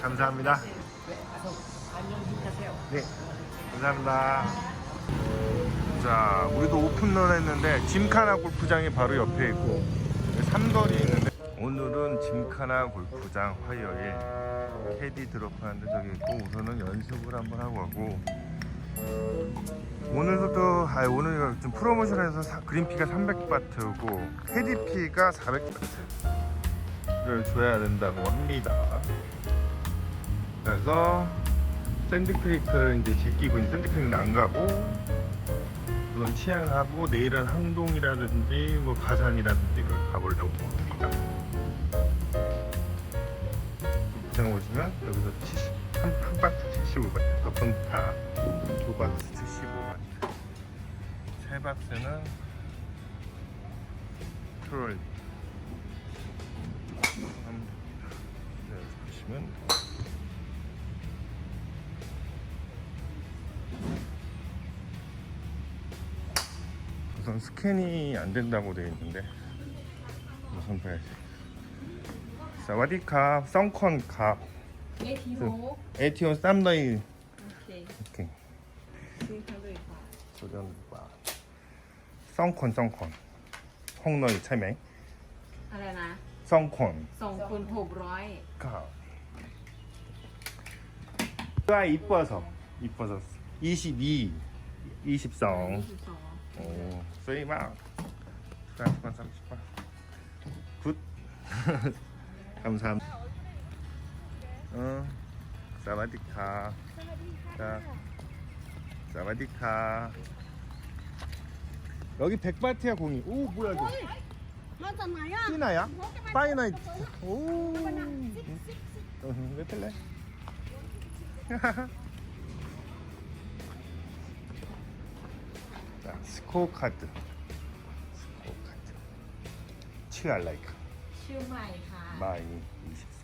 감사합니다. 네, 감사합니다. 자, 우리도 오픈런 했는데 짐카나 골프장이 바로 옆에 있고 삼거리 있는데 오늘은 짐카나 골프장 화요일 캐디 드롭하는데 저기 있고 우선은 연습을 한번 하고 가고 오늘도 또, 아 오늘 좀 프로모션에서 사- 그린피가 300바트고 캐디피가 400바트를 줘야 된다고 합니다. 그래서 샌드크리크를 이제 제끼고 샌드크리크는 안 가고 우선 치앙하고 내일은 항동이라든지 뭐 가산이라든지 를 가보려고 합니다. 부장 보시면 여기서 70, 한, 한 박스 75바트, 덮은 다두 박스 75바트, 세 박스는 트롤 우선 스캔이 안 된다고 되어 있는데 우선 봐야지? 사와디캅 썬콘캅 에티온 쌈더이. 오케이. 조련과 썬컨 썬컨. 홍너이 차맹. 아레나 썬콘 썬콘 호브라이. 캅 이뻐서 이뻐서. 22 22 22 오, 세이마. 프랑스만 30만. 굿. 감사합니다. 응. 사바디카 자. 사바디카 여기 백바트야 공이. 오, 뭐야 이거? 맞잖아요 피나야? 파이나이트. 오. 왜 틀래? 하하 스코어 카드. 스코어 카드. 치알라이카. ชื่อใหม่ค่ะ 마이 20성.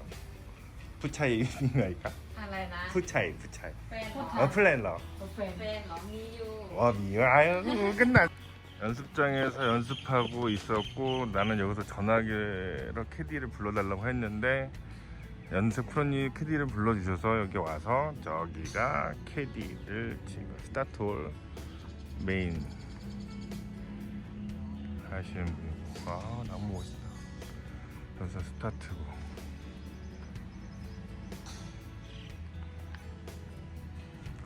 푸차이 마이카. อะไรนะ 푸차이 푸차이. แฟนเหรอ 어 플랜러. แฟนแฟนเหรอมีอยู่ 와 미아유 끝나. 연습장에서 연습하고 있었고 나는 여기서 전화기로 캐디를 불러달라고 했는데 연습 프로님 캐디를 불러주셔서 여기 와서 저기가 캐디를 지금 스타트홀 메인 하시는 분이고. 아 너무 멋있다. 여기서 스타트고.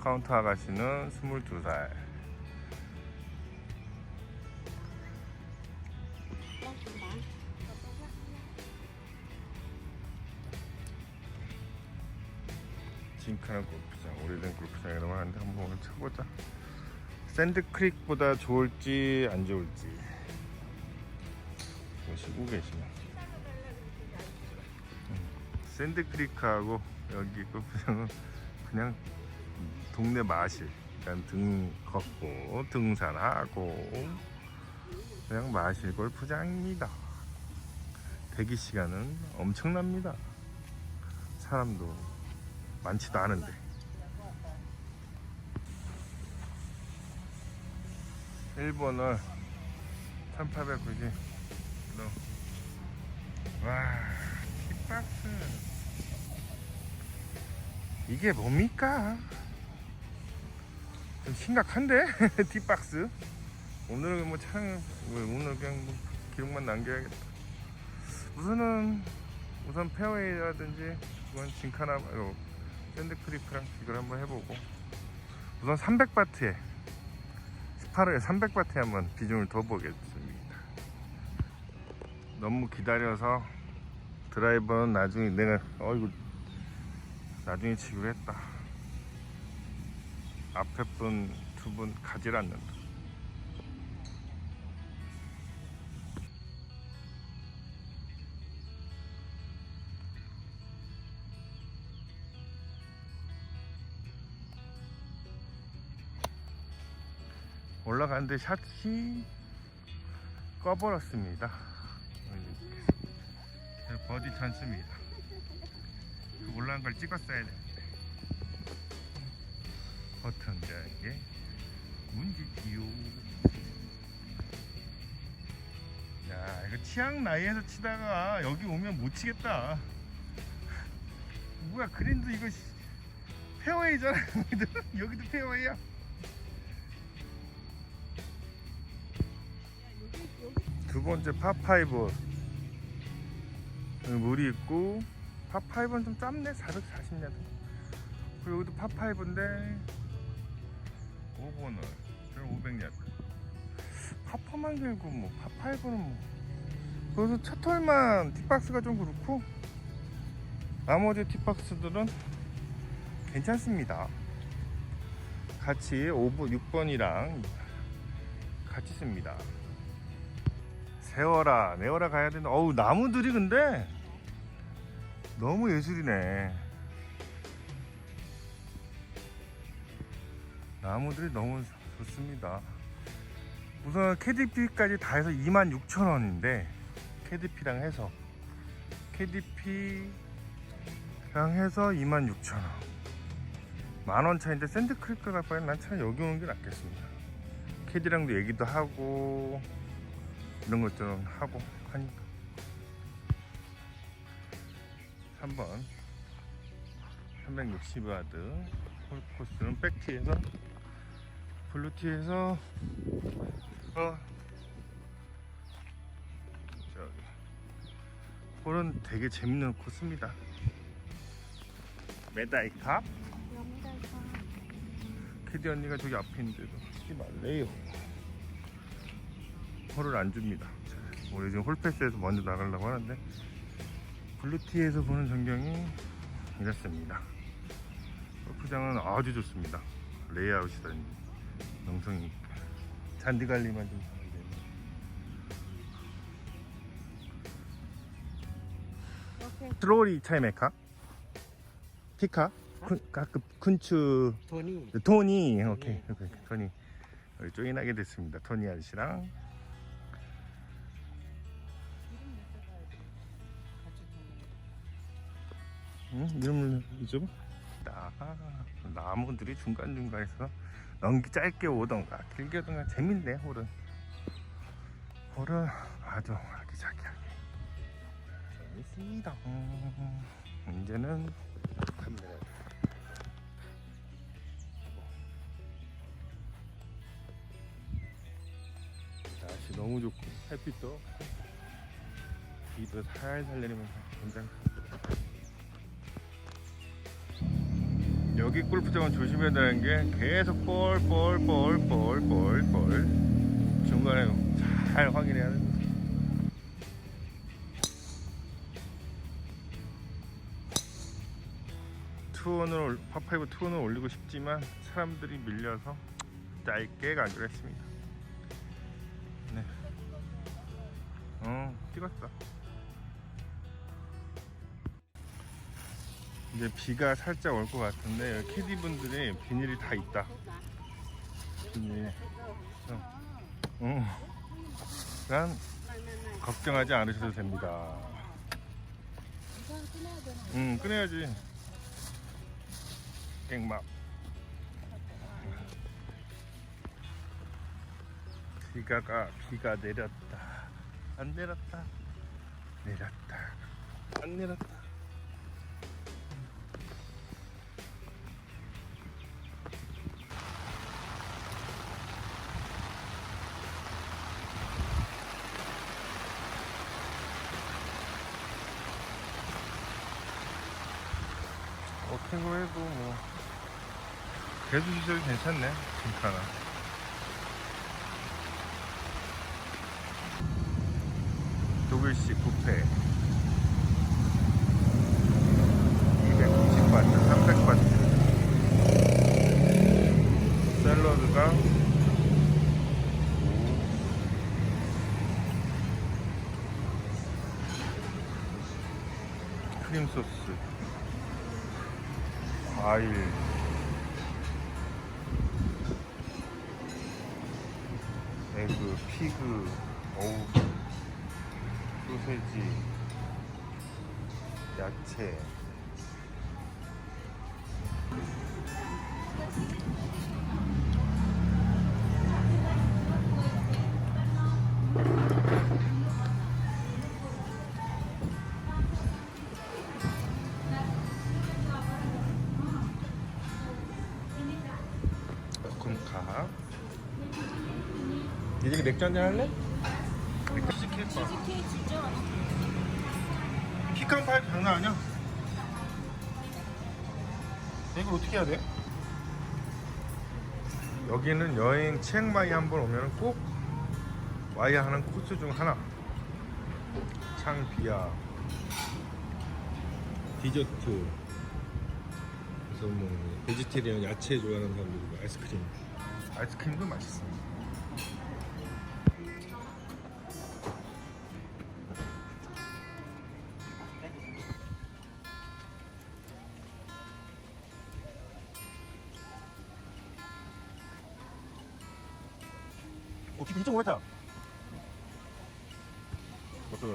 카운터 아가씨는 22살. 징크는 골프장 오래된 골프장이라고 하는데 한번 쳐보자. 샌드크릭보다 좋을지 안 좋을지 보시고 계시면. 음, 샌드크리크하고 여기 골프장은 그냥 동네 마실 그냥 등 걷고 등산하고 그냥 마실 골프장입니다. 대기 시간은 엄청납니다. 사람도 많지도 않은데. 일본을 1890 와 킥박스. 이게 뭡니까? 좀 심각한데? 뒷박스. 오늘은 뭐참 오늘 그냥 뭐 기록만 남겨야겠다. 우선은 우선 페어웨이라든지 이건 징카나 요 샌드크리프랑 이걸 한번 해보고. 우선 300바트에 스파르에 300바트에 한번 비중을 더 보겠습니다 너무 기다려서 드라이버는 나중에 내가 어이구 나중에 치기로 했다 앞에 분 두 분 가질 않는다 올라가는데 샷이 꺼버렸습니다. 버디 찬스입니다. 그 올라간 걸 찍었어야 되는데. 버튼 이게 문지지요. 야 이거 치앙 나이에서 치다가 여기 오면 못 치겠다. 뭐야 그린도 이거 씨, 페어웨이잖아 여기도 여기도 페어웨이야 두 번째 파5 여기 물이 있고 파5는 좀 짧네. 440야드 그리고 여기도 파5인데 5번을 500야드 파파만 길고 뭐 파5는 뭐. 그래서 첫 홀만 뒷박스가 좀 그렇고 나머지 뒷박스들은 괜찮습니다. 같이 5번, 6번이랑 같이 씁니다. 세워라 내워라 가야 되는데 어우 나무들이 근데 너무 예술이네. 나무들이 너무 좋습니다. 우선 KDP까지 다 해서 26,000원인데 KDP랑 해서 KDP랑 해서 26,000원. 만원 차인데 샌드크리크 갈 바엔 난 차라리 여기 오는 게 낫겠습니다. 캐디랑도 얘기도 하고 이런 것좀 하고 하니까 3번 360와드 홀코스는 백티에서 블루티에서 어 저기. 홀은 되게 재밌는 코스입니다. 메다이캅 캐디 언니가 저기 앞에 있는데도 하지 말래요. 홀을 안 줍니다. 자, 우리 지금 홀패스에서 먼저 나가려고 하는데 블루티에서 보는 전경이 이렇습니다. 골프장은 아주 좋습니다. 레이아웃이라니 명성이 잔디 관리만 좀 잘하면. 됩니다 트로리 차이메카? 피카? 쿤, 가급 쿤추 토니. 토니. 오케이 오케이. 토니. 우리 조인하게 됐습니다. 토니 아저씨랑 응? 이름을 잊어봐 나 나무들이 중간중간에서 넘기 짧게 오던가 길게 오던가 재밌네 홀은. 홀은 아주 아기자기하게. 재밌습니다. 음, 이제는 카메라 날씨 너무 좋고 햇빛도 비도 살살 내리면서 괜찮고 여기 골프장은 조심해야 되는 게 계속 볼 볼 볼 볼 볼 볼 중간에 잘 확인해야 거 투원을 올- 파파이브 투원을 올리고 싶지만 사람들이 밀려서 짧게 가기로 했습니다 네. 어, 찍었어. 이제 비가 살짝 올 것 같은데 캐디 분들이 비닐이 다 있다. 비닐. 어. 응. 난 걱정하지 않으셔도 됩니다. 응, 꺼내야지. 깽막. 비가 가 비가 내렸다 안 내렸다 내렸다 안 내렸다 어떻게 해도 뭐. 개수 시설이 괜찮네 징카나. 독일식 뷔페. 290바트, 300바트. 샐러드가 크림 소스 과일 에그, 피그, 어우 소세지, 야채. 맥주 한잔 할래? 치즈케이크 치즈케이크 진짜. 피칸 파이 장난 아니야? 이걸 어떻게 해야 돼? 여기는 여행 치앙마이 한번 오면 꼭 와야 하는 코스 중 하나 창비야 디저트 그래서 뭐 베지테리언 야채 좋아하는 사람들이고 아이스크림 아이스크림도 맛있어 어, 기분 2.5m. 어떠